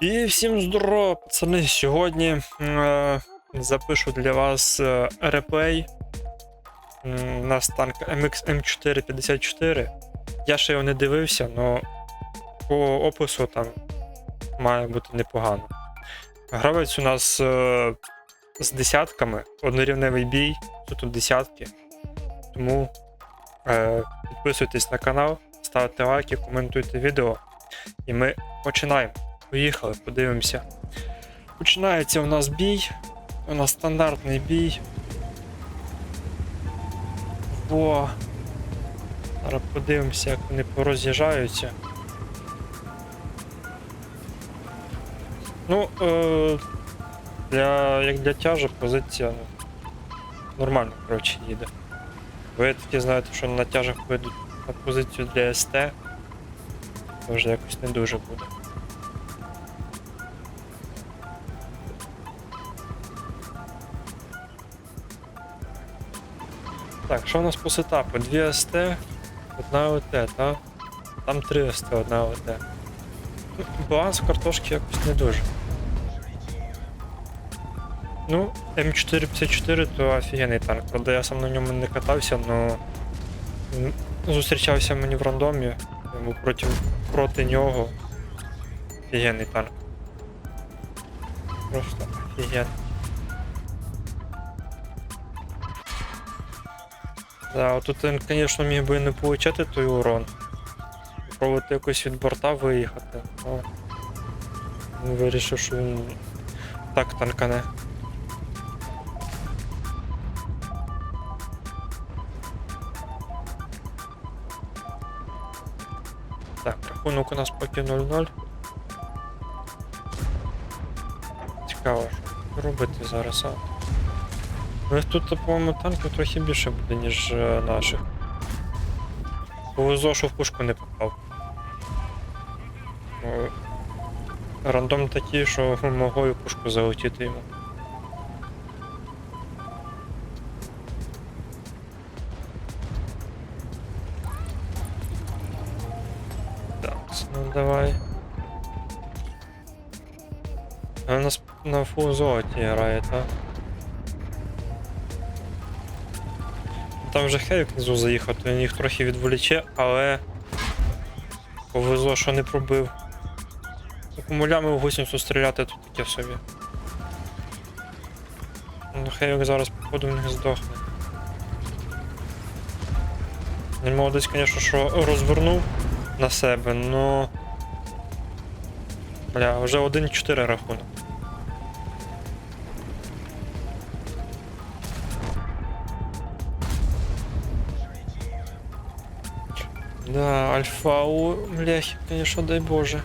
І всім здорово, пацани. Сьогодні е, запишу для вас е, реплей. У нас танк MX M454. Я ще його не дивився, але по опису там має бути непогано. Гравець у нас е, з десятками, однорівневий бій, тут тут десятки. Тому е, підписуйтесь на канал, ставте лайки, коментуйте відео. І ми починаємо. Поїхали, подивимося. Починається у нас бій. У нас стандартний бій. Во. Зараз подивимося, як вони пороз'їжджаються. Ну, е, для, як для тяжа позиція ну, нормально, коротше, їде. Ви таки знаєте, що на тяжах вийдуть на позицію для СТ. То вже якось не дуже буде. Так, що у нас по сетапу? Дві СТ, одна ОТ, та? Там три СТ, одна ОТ. Баланс картошки якось не дуже. Ну, М454 то офігенний танк. Правда, я сам на ньому не катався, але зустрічався мені в рандомі. Тому проти, проти нього. Офігенний танк. Просто офігенний. Да, от тут він, звісно, міг би не получати той урон. Пробувати якось від борта виїхати. але Він вирішив, що він так танкане. Так, рахунок у нас поки 0-0. Цікаво, що робити зараз, а? У них тут, по-моєму, танків трохи більше буде, ніж е, наших. Повезло, що в пушку не попав. Ну, Рандом такий, що могло і пушку залетіти йому. Так, ну давай. А у нас на фул золоті грає, так? Там вже Хевік внизу заїхав, то він їх трохи відволіче, але повезло, що не пробив. Акумулями в гусеницю стріляти тут таке собі. Ну Хевік зараз, походу, в здохне. Він молодець, звісно, що розвернув на себе, но. Бля, вже 1-4 рахунок. Да, альфа у бляхи, конечно, дай боже.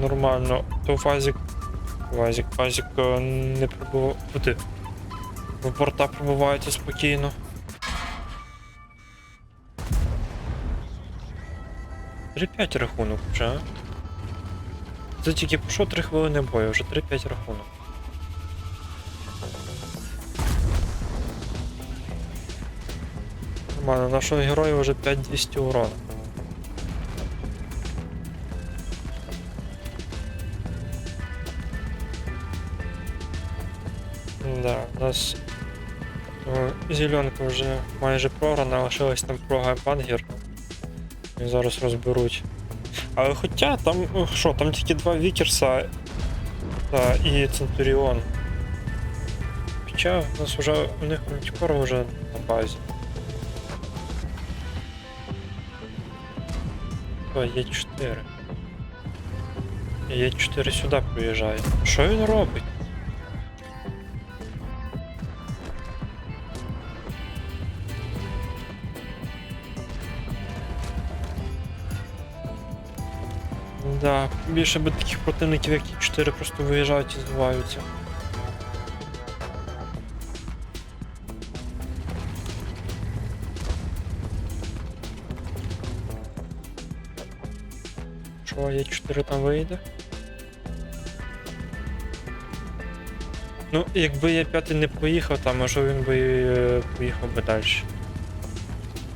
Нормально. То Вазик. Вазик, Вазик е, не пробував. Куди? В борта пробувається спокійно. Три 5 рахунок вже? Це тільки пройшло 3 хвилини бою, вже 3-5 рахунок. Нормально, нашого героя вже 5200 урона. Да, у нас е, зеленка вже майже програна, лишилась там прога бангер. І зараз розберуть. Але хоча там, ну, що, там тільки два Вікерса та, і Центуріон. Хоча у нас вже у них мультикор вже на базі. О, є 4. Є 4 сюди приїжджає. Що він робить? Да, більше би таких противників, як і 4 просто виїжджають і збиваються. Що, є 4 там вийде? Ну, якби я п'ятий не поїхав, там може він би е, поїхав би далі.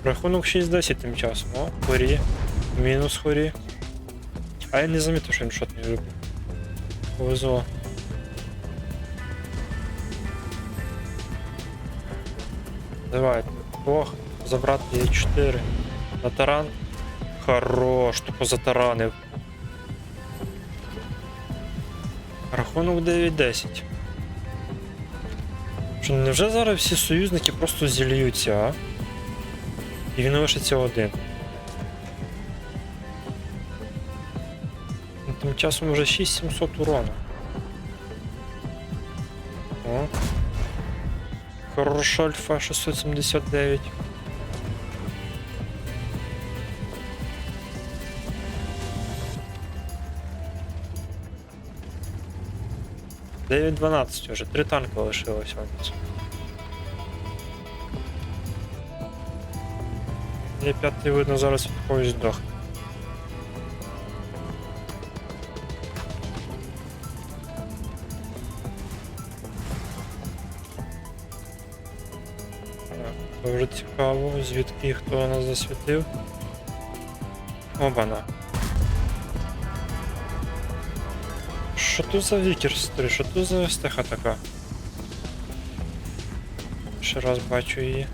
Рахунок 6-10 тим часом. О, хорі. Мінус хорі. А я не замітив, що він шот не вибив. Повезло. Давай, Бог, забрати є 4. На таран. Хорош, тупо затаранив. Рахунок 9-10. Що невже зараз всі союзники просто зільються, а? І він лишиться один. Ну, Тим часом вже 6700 урона. О. Хороша альфа 679. Дев'ять 12 уже, три танки лишилося у нас. Я п'ятий видно зараз від когось здох. Це цікаво, звідки хто нас засвітив. Обана. Що тут за вікерс 3? Що тут за стеха така? Ще раз бачу її.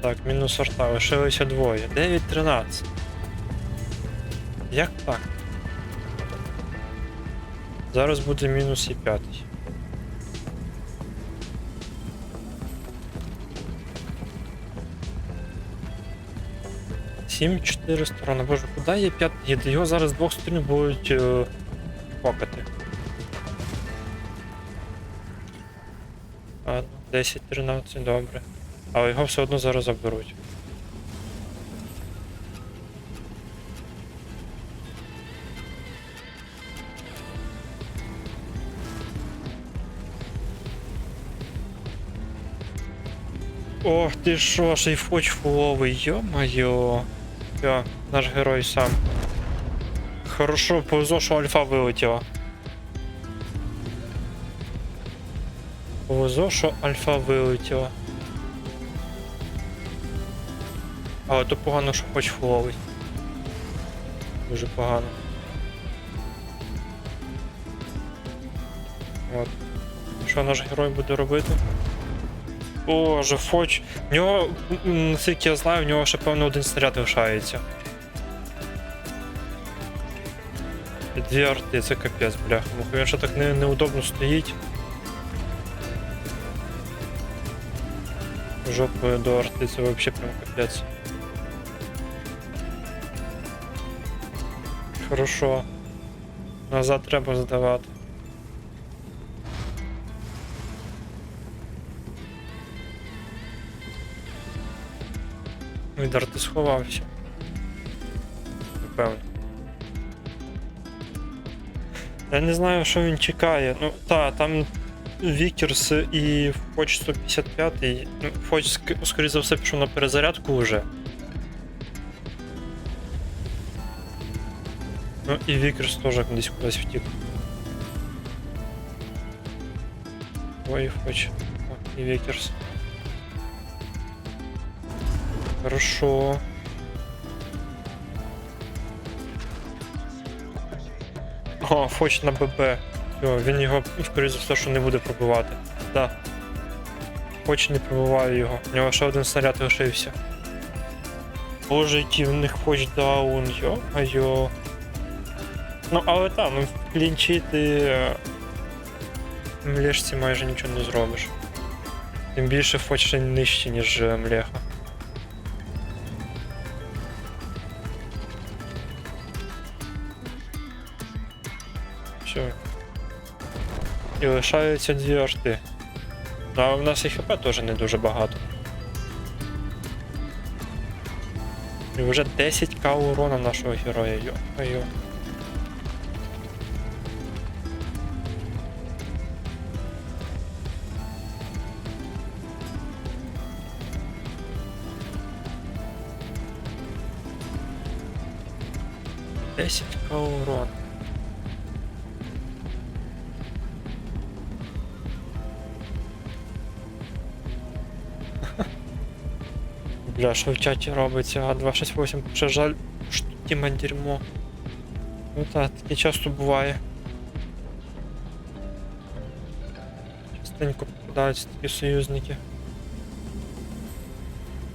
Так, мінус арта, лишилося двоє. 9-13. Як так? Зараз буде мінус і п'ятий. Сім чотири сторони. Боже, куди є п'ятий? їде? Його зараз з двох сторін будуть е, покати. 10-13, добре. Але його все одно зараз заберуть. Ох ти шо, ще й фоч фуловий, йо-моє. Все, наш герой сам. Хорошо, повезло, що альфа вилетіла. Повезло, що альфа вилетіла. Але то погано, що хоч фуловий. Дуже погано. От. Що наш герой буде робити? Боже, Фоч. В нього, наскільки я знаю, в нього ще певно один снаряд лишається. Дві арти, це капець, бляха. Він ще так не, неудобно стоїть. Жопою до арти, це взагалі прям капець. Хорошо. Назад треба здавати. Від арти сховався. Напевно. Я не знаю, що він чекає. Ну, та, там Вікерс і Фоч 155. Ну, Фоч, ск- скоріше за все, пішов на перезарядку вже. Ну і Вікерс теж десь кудись втік. Ой, Фоч. О, і Вікерс. Хорошо. О, Фоч на ББ. Все, він його, скоріше за все, що не буде пробивати. Да. Фоч не пробиває його. У нього ще один снаряд лишився. Боже, який в них Фоч даун, йо-майо. Ну, але там, ну, в клінчі ти е, млешці майже нічого не зробиш. Тим більше Фоч ще нижче, ніж е, млеха. Все. І лишаються дві арти. Ну, а в нас і хп теж не дуже багато. І вже 10к урона нашого героя, йо-йо. 10к урон. Бля, що в чаті робиться? А 268 ще жаль, що тіма дерьмо. Ну так, таке часто буває. Частенько попадаються такі союзники.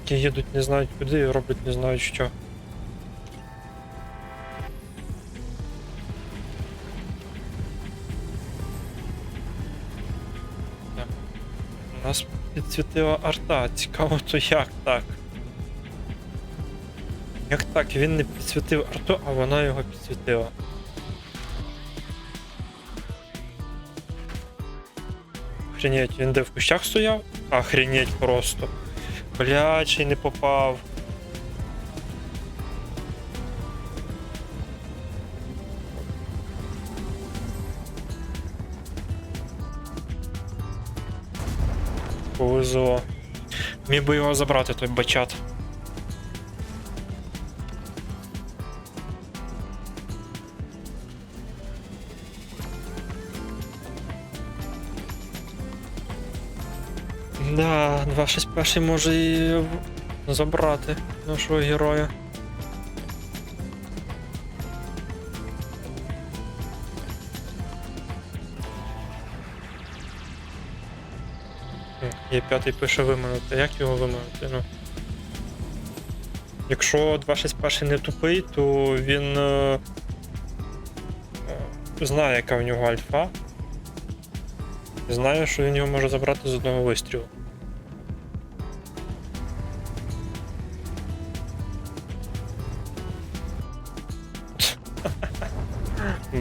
Які їдуть не знають куди і роблять не знають що. У нас підсвітила арта. Цікаво, то як так? Як так? Він не підсвітив арту, а вона його підсвітила. Охренеть, він де в кущах стояв? Охренеть просто. Блядь, ще не попав. Повезло. Міг би його забрати, той бачат. Да, 261 може і забрати нашого героя. Є п'ятий пише виманути. Як його виманути? Ну. Якщо 261 не тупий, то він е, е, знає, яка в нього альфа. Знає, що він його може забрати з одного вистрілу.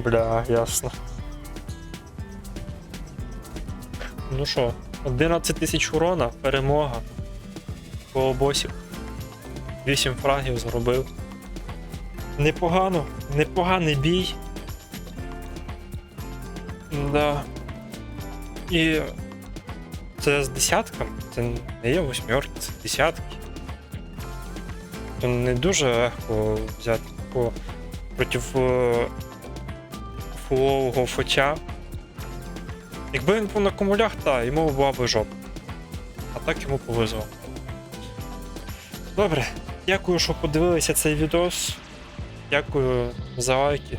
Бля, ясно. Ну що, 11 тисяч урона, перемога. По босів. 8 фрагів зробив. Непогано, непоганий бій. Да. І це з десятками, це не є восьмерки, це десятки. То не дуже легко взяти проти е, фулового фоча. Якби він був на комулях, та йому була би жопа. А так йому повезло. Добре, дякую, що подивилися цей відос. Дякую за лайки.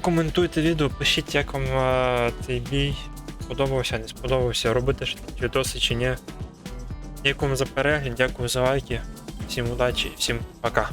Коментуйте відео, пишіть, як вам е, цей бій. Сподобався, не сподобався, робити відоси чи ні. Дякую за перегляд, дякую за лайки. Всім удачі і всім пока.